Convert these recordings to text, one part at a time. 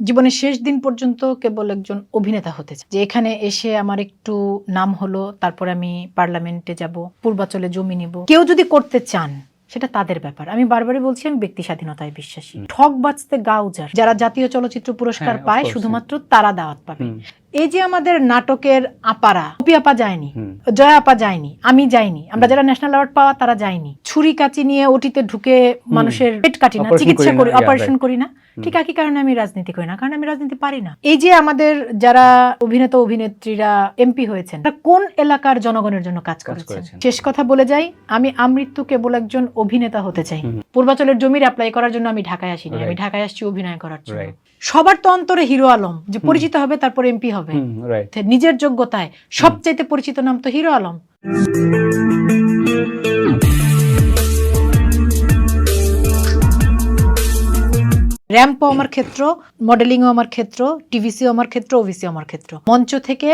জীবনের শেষ দিন পর্যন্ত কেবল একজন অভিনেতা হতে চাই। যে এখানে এসে আমার একটু নাম হলো তারপর আমি পার্লামেন্টে যাব পূর্বাচলে জমি নিব। কেউ যদি করতে চান সেটা তাদের ব্যাপার। আমি বারবারই বলছি আমি ব্যক্তি স্বাধীনতায় বিশ্বাসী। ঠক বাঁচতে গাউজার যারা। জাতীয় চলচ্চিত্র পুরস্কার হ্যাঁ, পায় শুধুমাত্র তারা দাওয়াত পাবে। এই যে আমাদের নাটকের আপারা আপা যায়নি। হুম, জয়া আপা যায়নি আমি যাইনি। আমরা যারা ন্যাশনাল অ্যাওয়ার্ড পাওয়া তারা যায়নি। ছুরি কাচি নিয়ে ওটিতে ঢুকে মানুষের পেট কাটি না চিকিৎসা করি অপারেশন করি না। ঠিক একই কারণে আমি রাজনীতি করি না কারণ আমি রাজনীতি পারি না। এই যে আমাদের যারা অভিনেতা অভিনেত্রীরা এমপি হয়েছেন কোন এলাকার জনগণের জন্য কাজ করেছেন। শেষ কথা বলে যাই আমি আমৃত্যু কেবল একজন অভিনেতা হতে চাই। পূর্বাচলের জমির অ্যাপ্লাই করার জন্য আমি ঢাকায় আসিনি আমি ঢাকায় আসছি অভিনয় করার জন্য। সবার তো অন্তরে হিরো আলম যে পরিচিত হবে তারপর এমপি হবে। নিজের যোগ্যতায় সবচাইতে পরিচিত নাম তো হিরো আলম। র্যাম্পও আমার ক্ষেত্র, মডেলিংও আমার ক্ষেত্র, টিভিসিও আমার ক্ষেত্র ওভিসিও আমার ক্ষেত্র। মঞ্চ থেকে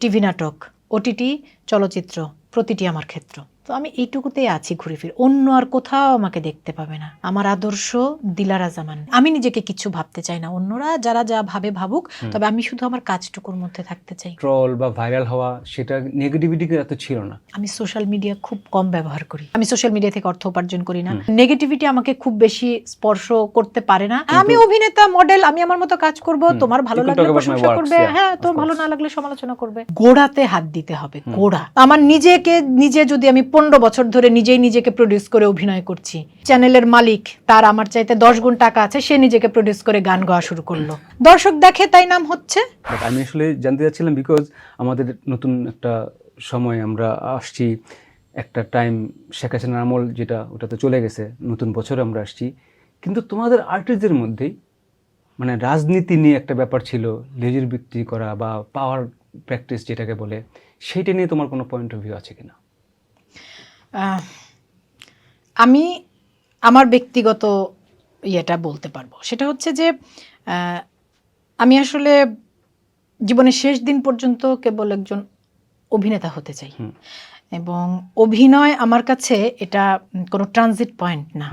টিভি নাটক, ওটিটি, চলচ্চিত্র, প্রতিটি আমার ক্ষেত্র। তো আমি এইটুকুতেই আছি ঘুরে ফিরে। অন্য আর কোথাও আমাকে দেখতে পাবে না। আমার আদর্শ দিলারা জামান। আমি নিজেকে কিছু ভাবতে চাই না। অন্যরা যারা যা ভাবে ভাবুক তবে আমি শুধু আমার কাজটুকুর মধ্যে থাকতে চাই। ট্রল বা ভাইরাল হওয়া সেটা নেগেটিভিটি এত ছিল না। আমি সোশ্যাল মিডিয়া খুব কম ব্যবহার করি। আমি সোশ্যাল মিডিয়া থেকে অর্থ উপার্জন করি না। নেগেটিভিটি আমাকে খুব বেশি স্পর্শ করতে পারে না। আমি অভিনেতা মডেল আমি আমার মতো কাজ করব। তোমার ভালো লাগলে প্রশংসা করবে। হ্যাঁ তোমার ভালো না লাগলে সমালোচনা করবে। গোড়াতে হাত দিতে হবে গোড়া। আমার নিজেকে নিজে যদি আমি পনেরো বছর ধরে নিজেই নিজেকে প্রডিউস করে অভিনয় করছি। চ্যানেলের মালিক, তার আমার চাইতে দশ গুণ টাকা আছে, সে নিজেকে প্রডিউস করে গান গাওয়া শুরু করল। দর্শক দেখে তাই নাম হচ্ছে? আমি আসলে জানতে চাচ্ছিলাম বিকজ আমাদের নতুন একটা সময় আমরা আসছি, একটা টাইম শেখ হাসিনার আমল যেটা ওটা তো চলে গেছে, নতুন বছরে আমরা আসছি। কিন্তু তোমাদের আর্টিস্টদের মধ্যেই মানে রাজনীতি নিয়ে একটা ব্যাপার ছিল, লেজের বিক্রি করা বা পাওয়ার প্র্যাকটিস যেটাকে বলে, সেইটা নিয়ে তোমার কোনো পয়েন্ট অফ ভিউ আছে কিনা? আমি আমার ব্যক্তিগত ইয়েটা বলতে পারব। সেটা হচ্ছে যে আমি আসলে জীবনের শেষ দিন পর্যন্ত কেবল একজন অভিনেতা হতে চাই। এবং অভিনয় আমার কাছে এটা কোনো ট্রানজিট পয়েন্ট না।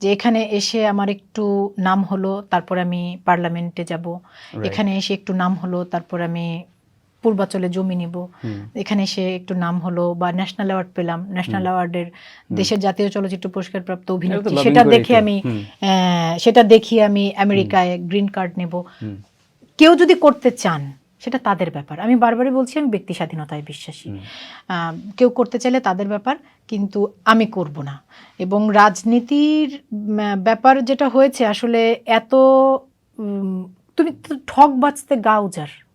যে এখানে এসে আমার একটু নাম হলো তারপর আমি পার্লামেন্টে যাব। এখানে এসে একটু নাম হলো তারপর আমি পূর্বাচলে জমি নিব। এখানে সে একটু নাম হলো বা ন্যাশনাল অ্যাওয়ার্ড পেলাম। ন্যাশনাল অ্যাওয়ার্ডের দেশের জাতীয় চলচ্চিত্র পুরস্কার প্রাপ্ত অভিনেত্রী। সেটা দেখে আমি সেটা দেখি আমি আমেরিকায় গ্রিন কার্ড নেব। কেউ যদি করতে চান সেটা তাদের ব্যাপার। আমি বারবারই বলছি আমি ব্যক্তি স্বাধীনতায় বিশ্বাসী। আহ, কেউ করতে চাইলে তাদের ব্যাপার কিন্তু আমি করব না। এবং রাজনীতির ব্যাপার যেটা হয়েছে আসলে এত উম, তুমি ঠক বাঁচতে গাউজার হ্যাঁ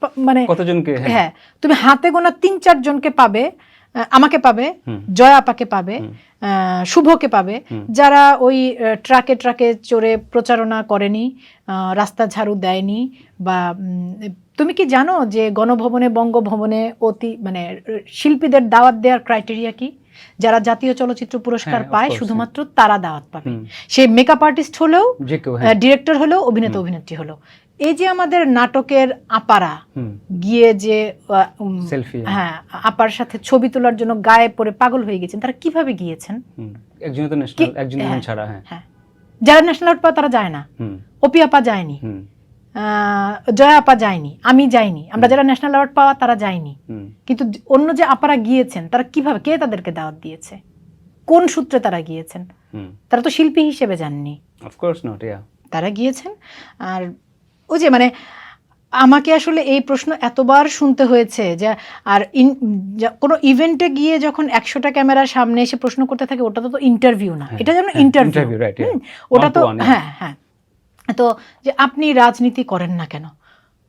পা- মানে কতজনকে হ্যাঁ। হ্যাঁ তুমি হাতে গোনা তিন চার জনকে পাবে আমাকে পাবে। জয়া আপাকে পাবে শুভকে পাবে যারা ওই ট্রাকে ট্রাকে চড়ে প্রচারণা করেনি রাস্তা ঝাড়ু দেয়নি বা তুমি কি জানো যে গণভবনে বঙ্গভবনে অতি মানে শিল্পীদের দাওয়াত দেওয়ার ক্রাইটেরিয়া কি? যারা জাতীয় চলচ্চিত্র পুরস্কার হ্যাঁ, পায় শুধুমাত্র তারা দাওয়াত পাবে। সে মেকআপ আর্টিস্ট হলেও হ্যাঁ। ডিরেক্টর হলেও অভিনেতা অভিনেত্রী হলো। এই যে আমাদের নাটকের আপারা গিয়ে যে সেলফি হ্যাঁ। আপার সাথে ছবি তোলার জন্য গায়ে পড়ে পাগল হয়ে গেছেন তারা কীভাবে গিয়েছেন? একজনই তো ন্যাশনাল একজন হ্যাঁ। ছাড়া হ্যাঁ। হ্যাঁ। যারা ন্যাশনাল আউট পায় তারা যায় না। অপি আপা যায়নি। জয়া আপা যায়নি আমি যাইনি। আমরা যারা ন্যাশনাল অ্যাওয়ার্ড পাওয়া তারা যায়নি কিন্তু অন্য যে আপারা গিয়েছেন তারা কীভাবে কে তাদেরকে দাওয়াত দিয়েছে? কোন সূত্রে তারা গিয়েছেন? হুম। তারা তো শিল্পী হিসেবে যাননি। অফকোর্স নট ইয়া তারা গিয়েছেন আর ওই যে মানে আমাকে আসলে এই প্রশ্ন এতবার শুনতে হয়েছে যে আর ইন- কোনো ইভেন্টে গিয়ে যখন একশোটা ক্যামেরার সামনে এসে প্রশ্ন করতে থাকে ওটা তো ইন্টারভিউ না। এটা হ্যাঁ, ইন্টারভিউ interview, right, yeah. ওটা তো. হ্যাঁ হ্যাঁ। তো যে আপনি রাজনীতি করেন না কেন?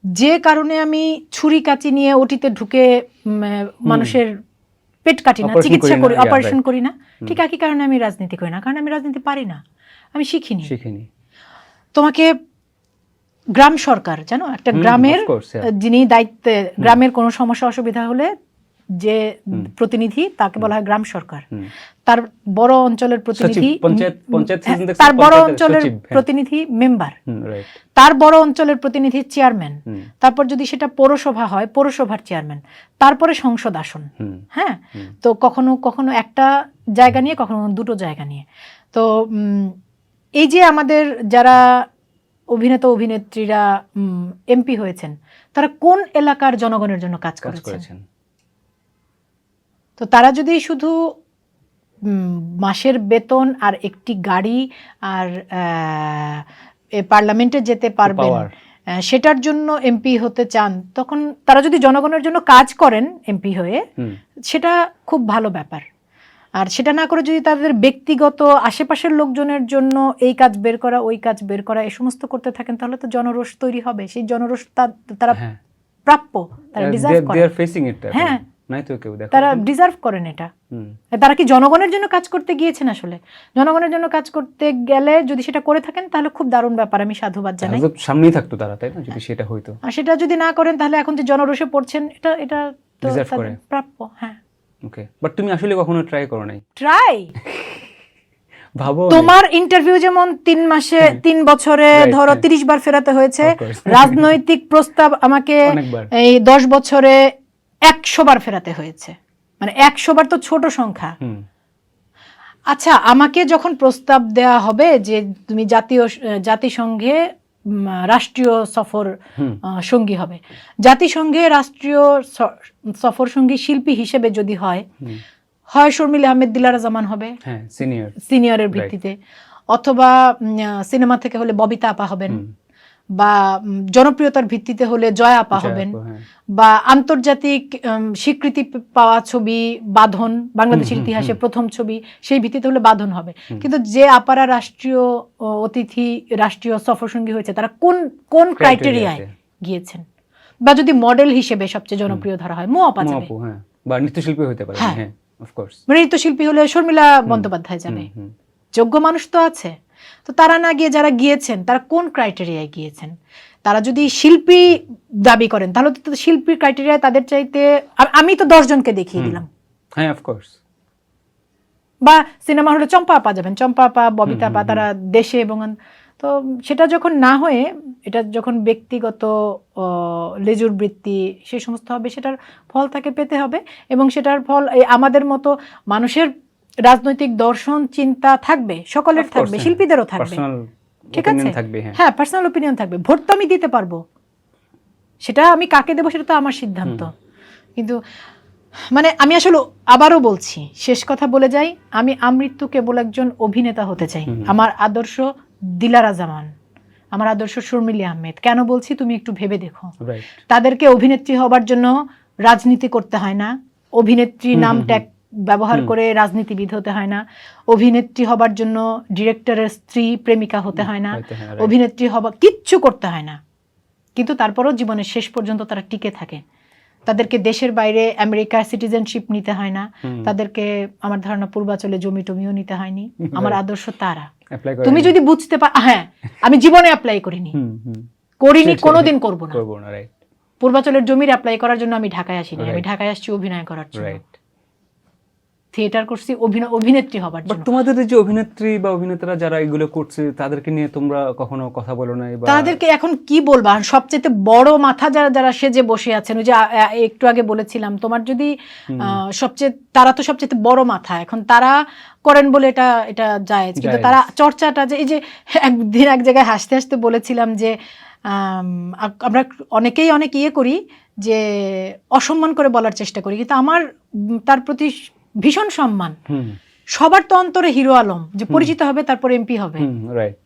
যে কারণে আমি ছুরি কাচি নিয়ে ওটিতে ঢুকে মানুষের পেট কাটি না চিকিৎসা করি অপারেশন করি না। ঠিক একই কারণে আমি রাজনীতি করি না কারণ আমি রাজনীতি পারি না। আমি শিখিনি। শিখিনি। তোমাকে গ্রাম সরকার জানো? একটা গ্রামের যিনি দায়িত্বে গ্রামের কোনো সমস্যা অসুবিধা হলে যে প্রতিনিধি তাকে বলা হয় গ্রাম সরকার। তার বড় অঞ্চলের প্রতিনিধি হ্যাঁ? তার বড় অঞ্চলের হ্যাঁ। প্রতিনিধি মেম্বার। তার বড় অঞ্চলের প্রতিনিধি চেয়ারম্যান। তারপর যদি সেটা পৌরসভা হয় পৌরসভার চেয়ারম্যান তারপরে সংসদ আসন। হ্যাঁ? তো কখনো কখনো একটা জায়গা নিয়ে কখনো দুটো জায়গা নিয়ে। তো উম, এই যে আমাদের যারা অভিনেতা অভিনেত্রীরা এমপি হয়েছেন। তারা কোন এলাকার জনগণের জন্য কাজ করেছেন? তো তারা যদি শুধু উম, মাসের বেতন আর একটি গাড়ি আর আহ, পার্লামেন্টে যেতে পারবেন সেটার জন্য এমপি হতে চান তখন তারা যদি জনগণের জন্য কাজ করেন এমপি হয়ে সেটা খুব ভালো ব্যাপার। আর সেটা না করে যদি তাদের ব্যক্তিগত আশেপাশের লোকজনের জন্য এই কাজ বের করা ওই কাজ বের করা এই সমস্ত করতে থাকেন তাহলে তো জনরোষ তৈরি হবে। সেই জনরোষ তারা হ্যাঁ। প্রাপ্য তারা ডিজার্ভ ইট হ্যাঁ। তারা ডিজার্ভ করেন এটা। তারা কি জনগণের জন্য কাজ করতে গিয়েছেন আসলে? জনগণের জন্য কাজ করতে গেলে যদি সেটা করে থাকেন তাহলে খুব দারুণ ব্যাপার আমি সাধুবাদ জানাই। তাহলে সামনেই থাকতো তারা তাই না? যদি সেটা হইতো। আর সেটা যদি না করেন তাহলে এখন যে জনরোষে পড়ছেন এটা এটা তো করে। প্রাপ্য হ্যাঁ। ওকে। বাট তুমি আসলে কখনো ট্রাই করো নাই। ট্রাই ভাবো তোমার ইন্টারভিউ যেমন তিন মাসে তিন বছরে ধরো হ্যাঁ। তিরিশ বার ফেরাতে হয়েছে। রাজনৈতিক প্রস্তাব আমাকে এই দশ বছরে একশো বার ফেরাতে হয়েছে। মানে একশো বার তো ছোট সংখ্যা। আচ্ছা আমাকে যখন প্রস্তাব দেওয়া হবে যে তুমি জাতীয় জাতিসংঘে রাষ্ট্রীয় সফর সঙ্গী হবে। জাতিসংঘে রাষ্ট্রীয় সফর সঙ্গী শিল্পী হিসেবে যদি হয় হয় শর্মিল আহমেদ দিলারা জামান হবে। হ্যাঁ সিনিয়র। সিনিয়রের ভিত্তিতে। অথবা সিনেমা থেকে হলে ববিতা আপা হবেন। বা জনপ্রিয়তার ভিত্তিতে হলে জয়া আপা হবেন হ্যাঁ। বা আন্তর্জাতিক স্বীকৃতি পাওয়া ছবি বাঁধন বাংলাদেশের ইতিহাসে প্রথম ছবি সেই ভিত্তিতে হলে বাঁধন হবে। কিন্তু যে আপারা রাষ্ট্রীয় অতিথি রাষ্ট্রীয় সফরসঙ্গী হয়েছে তারা কোন কোন ক্রাইটেরিয়ায় গিয়েছেন? বা যদি মডেল হিসেবে সবচেয়ে জনপ্রিয় ধরা হয় মো আপা যাবে। হ্যাঁ। বা নৃত্যশিল্পী হতে পারে হ্যাঁ। হ্যাঁ অফকোর্স মানে নৃত্যশিল্পী হলে শর্মিলা বন্দ্যোপাধ্যায় যাবে। যোগ্য মানুষ তো আছে। তো তারা না গিয়ে যারা গিয়েছেন তারা কোন ক্রাইটেরিয়ায় গিয়েছেন? তারা যদি শিল্পী দাবি করেন তাহলে তো শিল্পীর ক্রাইটেরিয়ায় তাদের চাইতে আমি তো দশ জনকে দেখিয়ে দিলাম। হ্যাঁ অফকোর্স বা সিনেমা হলে চম্পা আপা যাবেন চম্পা আপা ববিতা আপা তারা দেশে এবং তো সেটা যখন না হয়ে এটা যখন ব্যক্তিগত লেজুর বৃত্তি সেই সমস্ত হবে সেটার ফল তাকে পেতে হবে এবং সেটার ফল আমাদের মতো মানুষের রাজনৈতিক দর্শন চিন্তা থাকবে সকলের থাকবে হ্যাঁ। শিল্পীদেরও থাকবে। ঠিক আছে? হ্যাঁ। হ্যাঁ পার্সোনাল ওপিনিয়ন থাকবে। ভোট তো আমি দিতে পারব। সেটা আমি কাকে দেবো সেটা তো আমার সিদ্ধান্ত। কিন্তু মানে আমি আসলে আবারও বলছি শেষ কথা বলে যাই আমি আমৃত্যু কেবল একজন অভিনেতা হতে চাই। আমার আদর্শ দিলারা জামান আমার আদর্শ শর্মিলি আহমেদ। কেন বলছি? তুমি একটু ভেবে দেখো। তাদেরকে অভিনেত্রী হবার জন্য রাজনীতি করতে হয় না। অভিনেত্রী নাম ট্যাগ ব্যবহার করে রাজনীতিবিদ হতে হয় না। অভিনেত্রী হবার জন্য ডিরেক্টরের স্ত্রী প্রেমিকা হতে হয় না। অভিনেত্রী হবা কিচ্ছু করতে হয় না। কিন্তু তারপরও জীবনের শেষ পর্যন্ত তারা টিকে থাকে। তাদেরকে দেশের বাইরে আমেরিকার সিটিজেনশিপ নিতে হয় না। তাদেরকে আমার ধারণা পূর্বাচলে জমি টমিও নিতে হয়নি। আমার আদর্শ তারা। তুমি যদি বুঝতে পার হ্যাঁ আমি জীবনে অ্যাপ্লাই করিনি। করিনি কোনোদিন করব না। পূর্বাচলের জমির অ্যাপ্লাই করার জন্য আমি ঢাকায় আসিনি। আমি ঢাকায় আসছি অভিনয় করার জন্য। থিয়েটার করছি অভিনয় অভিনেত্রী হবার জন্য। তোমাদের যে অভিনেত্রী বা অভিনেতারা যারা এগুলো করছে তাদেরকে নিয়ে তোমরা কখনো কথা বলো না তাদেরকে এখন কি বলবা? সবচেয়ে বড় মাথা যারা যারা সেজে বসে আছেন ওই যে একটু আগে বলেছিলাম তোমার যদি সবচেয়ে তারা তো সবচেয়ে বড় মাথা। এখন তারা করেন বলে এটা এটা যায়। কিন্তু তারা চর্চাটা যে এই যে একদিন এক জায়গায় হাসতে হাসতে বলেছিলাম যে আম, আমরা অনেকেই অনেক ইয়ে করি যে অসম্মান করে বলার চেষ্টা করি। কিন্তু আমার তার প্রতি ভীষণ সম্মান। সবার তো অন্তরে হিরো আলম যে পরিচিত হবে তারপর এমপি হবে। রাইট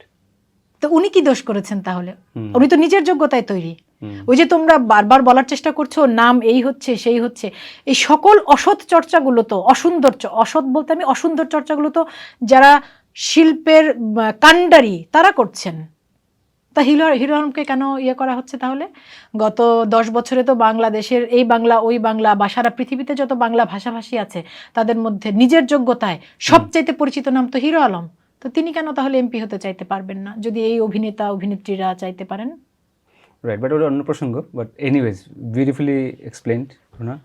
তো উনি কি দোষ করেছেন তাহলে? উনি তো নিজের যোগ্যতায় তৈরি। ওই যে তোমরা বারবার বলার চেষ্টা করছ নাম এই হচ্ছে সেই হচ্ছে। এই সকল অসৎ চর্চাগুলো তো অসুন্দর অসৎ বলতে আমি অসুন্দর চর্চাগুলো তো যারা শিল্পের কাণ্ডারি তারা করছেন। তা হিরো হিরো আলমকে কেন ইয়ে করা হচ্ছে তাহলে? গত দশ বছরে তো বাংলাদেশের এই বাংলা ওই বাংলা বা সারা পৃথিবীতে যত বাংলা ভাষাভাষী আছে তাদের মধ্যে নিজের যোগ্যতায় সবচাইতে পরিচিত নাম তো হিরো আলম। তো তিনি কেন তাহলে এমপি হতে চাইতে পারবেন না যদি এই অভিনেতা অভিনেত্রীরা চাইতে পারেন? রাইট বাট ওটা অন্য প্রসঙ্গ বাট এনিওয়েজ বিউটিফুলি এক্সপ্লেন্ড না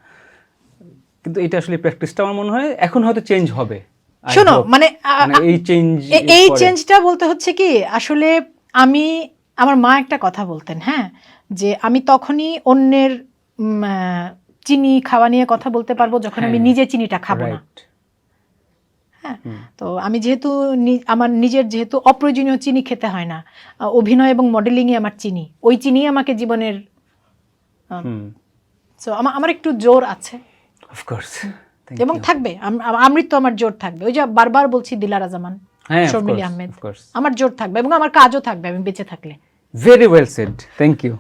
কিন্তু এটা আসলে প্র্যাকটিসটা আমার মনে হয় এখন হয়তো চেঞ্জ হবে শোনো মানে মানে এই চেঞ্জ এই চেঞ্জটা বলতে হচ্ছে কি আসলে আমি আমার মা একটা কথা বলতেন হ্যাঁ? যে আমি তখনই অন্যের চিনি খাওয়া নিয়ে কথা বলতে পারব যখন আমি হ্যাঁ, নিজে চিনিটা খাব না। হ্যাঁ? তো আমি যেহেতু আমার নিজের যেহেতু অপ্রয়োজনীয় চিনি খেতে হয় না অভিনয় এবং মডেলিংয়ে আমার চিনি ওই চিনি আমাকে জীবনের সো আমার আমার একটু জোর আছে। অফকোর্স এবং থাকবে আম- আম- আমৃত্যু আমার জোর থাকবে। ওই যে বারবার বলছি দিলারা জামান শর্মিলী আহমেদ। আমার জোর থাকবে এবং আমার কাজও থাকবে আমি বেঁচে থাকলে। Very well said thank you